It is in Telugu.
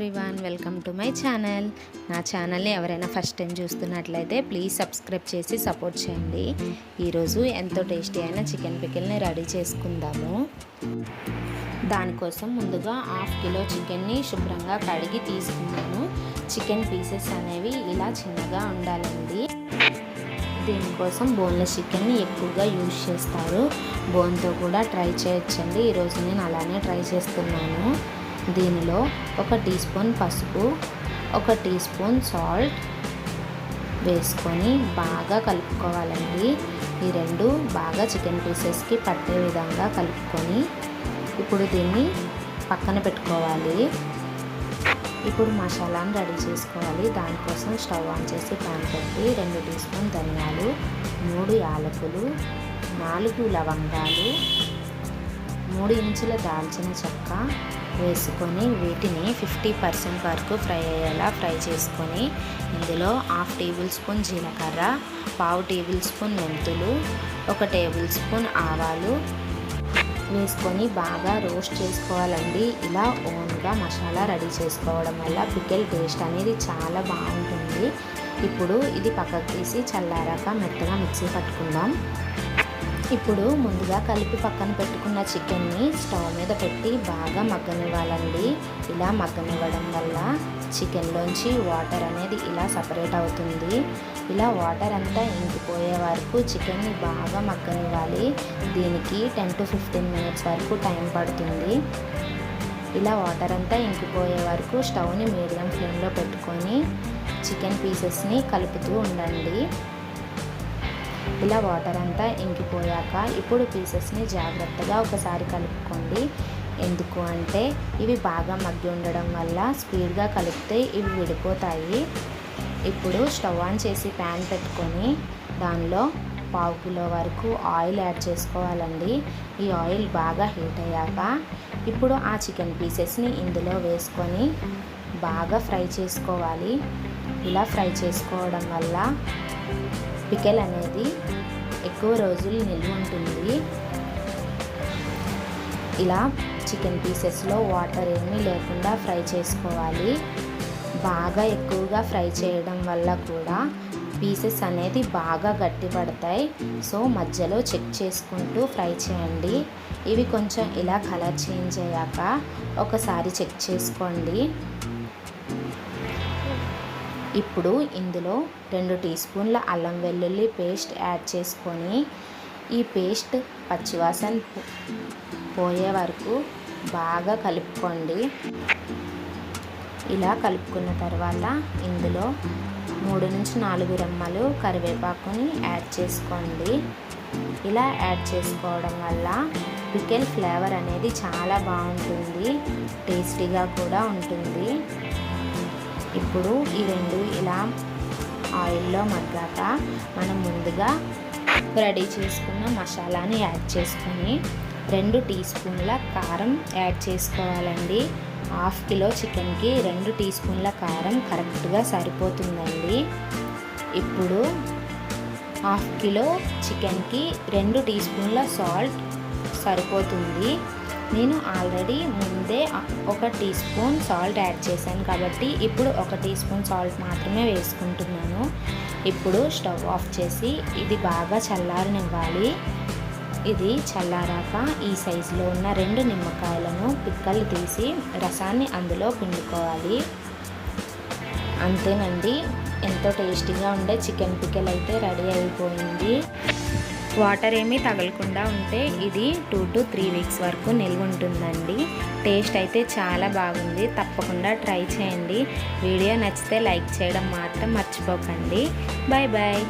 Everyone welcome to my channel నా ఛానల్ని ఎవరైనా ఫస్ట్ టైం చూస్తున్నట్లయితే ప్లీజ్ సబ్స్క్రైబ్ చేసి సపోర్ట్ చేయండి. ఈరోజు ఎంతో టేస్టీ అయిన చికెన్ పికిల్ని రెడీ చేసుకుందాము. దానికోసం ముందుగా హాఫ్ కిలో చికెన్ని శుభ్రంగా కడిగి తీసుకున్నాను. చికెన్ పీసెస్ అనేవి ఇలా చిన్నగా ఉండాలండి. దీనికోసం బోన్లెస్ చికెన్ని ఎక్కువగా యూజ్ చేస్తారు. బోన్తో కూడా ట్రై చేయొచ్చండి. ఈరోజు నేను అలానే ట్రై చేస్తున్నాను. దీనిలో ఒక టీ స్పూన్ పసుపు ఒక టీ స్పూన్ సాల్ట్ వేసుకొని బాగా కలుపుకోవాలండి. ఈ రెండు బాగా చికెన్ పీసెస్కి పట్టే విధంగా కలుపుకొని ఇప్పుడు దీన్ని పక్కన పెట్టుకోవాలి. ఇప్పుడు మసాలాను రెడీ చేసుకోవాలి. దానికోసం స్టవ్ ఆన్ చేసి ప్యాన్ పెట్టి రెండు టీ స్పూన్ ధనియాలు మూడు యాలకులు నాలుగు లవంగాలు మూడు ఇంచుల దాల్చిన చెక్క వేసుకొని వీటిని ఫిఫ్టీ పర్సెంట్ వరకు ఫ్రై అయ్యేలా ఫ్రై చేసుకొని ఇందులో హాఫ్ టేబుల్ స్పూన్ జీలకర్ర పావు టేబుల్ స్పూన్ మెంతులు ఒక టేబుల్ స్పూన్ ఆవాలు వేసుకొని బాగా రోస్ట్ చేసుకోవాలండి. ఇలా ఓన్గా మసాలా రెడీ చేసుకోవడం వల్ల పికెల్ టేస్ట్ అనేది చాలా బాగుంటుంది. ఇప్పుడు ఇది పక్కకు తీసి చల్లారాక మెత్తగా మిక్సీ పట్టుకుందాం. ఇప్పుడు ముందుగా కలిపి పక్కన పెట్టుకున్న చికెన్ని స్టవ్ మీద పెట్టి బాగా మగ్గనివ్వాలండి. ఇలా మగ్గనివ్వడం వల్ల చికెన్లోంచి వాటర్ అనేది ఇలా సపరేట్ అవుతుంది. ఇలా వాటర్ అంతా ఇంకిపోయే వరకు చికెన్ని బాగా మగ్గనివ్వాలి. దీనికి టెన్ టు ఫిఫ్టీన్ మినిట్స్ వరకు టైం పడుతుంది. ఇలా వాటర్ అంతా ఇంకిపోయే వరకు స్టవ్ని మీడియం ఫ్లేమ్లో పెట్టుకొని చికెన్ పీసెస్ని కలుపుతూ ఉండండి. ఇలా వాటర్ అంతా ఇంకిపోయాక ఇప్పుడు పీసెస్ని జాగ్రత్తగా ఒకసారి కలుపుకోండి. ఎందుకు అంటే ఇవి బాగా మగ్గి ఉండడం వల్ల స్పీడ్గా కలిపితే ఇవి విడిపోతాయి. ఇప్పుడు స్టవ్ ఆన్ చేసి ప్యాన్ పెట్టుకొని దానిలో పావు కిలో వరకు ఆయిల్ యాడ్ చేసుకోవాలండి. ఈ ఆయిల్ బాగా హీట్ అయ్యాక ఇప్పుడు ఆ చికెన్ పీసెస్ని ఇందులో వేసుకొని బాగా ఫ్రై చేసుకోవాలి. ఇలా ఫ్రై చేసుకోవడం వల్ల పికెల్ అనేది ఎక్కువ రోజులు నిల్వ ఉంటుంది. ఇలా చికెన్ పీసెస్లో వాటర్ ఏమీ లేకుండా ఫ్రై చేసుకోవాలి. బాగా ఎక్కువగా ఫ్రై చేయడం వల్ల కూడా పీసెస్ అనేది బాగా గట్టిపడతాయి. సో మధ్యలో చెక్ చేసుకుంటూ ఫ్రై చేయండి. ఇవి కొంచెం ఇలా కలర్ చేంజ్ అయ్యాక ఒకసారి చెక్ చేసుకోండి. ఇప్పుడు ఇందులో రెండు టీ స్పూన్ల అల్లం వెల్లుల్లి పేస్ట్ యాడ్ చేసుకొని ఈ పేస్ట్ పచ్చివాసన పోయే వరకు బాగా కలుపుకోండి. ఇలా కలుపుకున్న తర్వాత ఇందులో మూడు నుంచి నాలుగు రెమ్మలు కరివేపాకుని యాడ్ చేసుకోండి. ఇలా యాడ్ చేసుకోవడం వల్ల పికెల్ ఫ్లేవర్ అనేది చాలా బాగుంటుంది టేస్టీగా కూడా ఉంటుంది. ఇప్పుడు ఈ రెండు ఇలా ఆయిల్లో మగ్గాక మనం ముందుగా రెడీ చేసుకున్న మసాలాని యాడ్ చేసుకొని రెండు టీ స్పూన్ల కారం యాడ్ చేసుకోవాలండి. హాఫ్ కిలో చికెన్కి రెండు టీ స్పూన్ల కారం కరెక్ట్గా సరిపోతుందండి. ఇప్పుడు హాఫ్ కిలో చికెన్కి రెండు టీ స్పూన్ల సాల్ట్ సరిపోతుంది. నేను ఆల్రెడీ ముందే ఒక టీ స్పూన్ సాల్ట్ యాడ్ చేశాను కాబట్టి ఇప్పుడు ఒక టీ స్పూన్ సాల్ట్ మాత్రమే వేసుకుంటున్నాను. ఇప్పుడు స్టవ్ ఆఫ్ చేసి ఇది బాగా చల్లారనివ్వాలి. ఇది చల్లారాక ఈ సైజులో ఉన్న రెండు నిమ్మకాయలను పిక్కలు తీసి రసాన్ని అందులో పిండుకోవాలి. అంతేనండి. ఎంతో టేస్టీగా ఉండే చికెన్ పిక్కలు అయితే రెడీ అయిపోయింది. వాటర్ ఏమీ తగలకుండా ఉంటే ఇది టూ టు త్రీ వీక్స్ వరకు నిల్వ ఉంటుందండి. టేస్ట్ అయితే చాలా బాగుంది. తప్పకుండా ట్రై చేయండి. వీడియో నచ్చితే లైక్ చేయడం మాత్రం మర్చిపోకండి. Bye bye